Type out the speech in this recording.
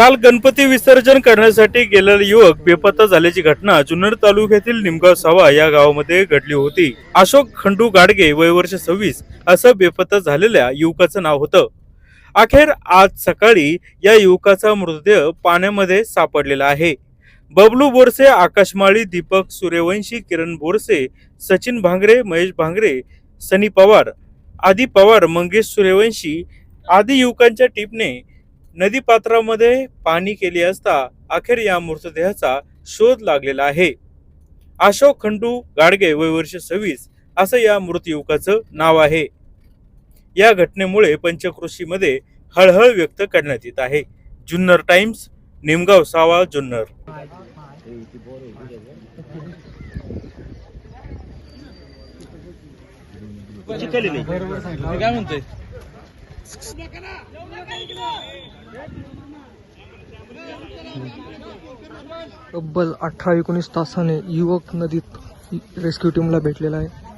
काल गणपती विसर्जन करण्यासाठी गेलेला युवक बेपत्ता झाल्याची घटना जुन्नर तालुक्यातील निमगाव सावा या गावामध्ये घडली होती. अशोक खंडू गाडगे वय वर्ष सव्वीस असं बेपत्ता झालेल्या युवकाचं नाव होतं. अखेर आज सकाळी या युवकाचा मृतदेह पाण्यामध्ये सापडलेला आहे. बबलू बोरसे आकाशमाळी दीपक सूर्यवंशी किरण बोरसे सचिन भांगरे महेश भांगरे सनी पवार आदी पवार मंगेश सूर्यवंशी आदी युवकांच्या टीपने नदीपात्रामध्ये पाणी केली असता अखेर या मृतदेहाचा शोध लागलेला आहे. अशोक खंडू गाडगे वय वर्ष सव्वीस असं या मृत युवकाचं नाव आहे. या घटनेमुळे पंचकृषीमध्ये हळहळ व्यक्त करण्यात येत आहे. जुन्नर टाइम्स निमगाव सावा जुन्नर. काय म्हणतोय? तब्बल अठरा एकोणीस तासाने युवक नदीत रेस्क्यू टीमला भेटलेला आहे.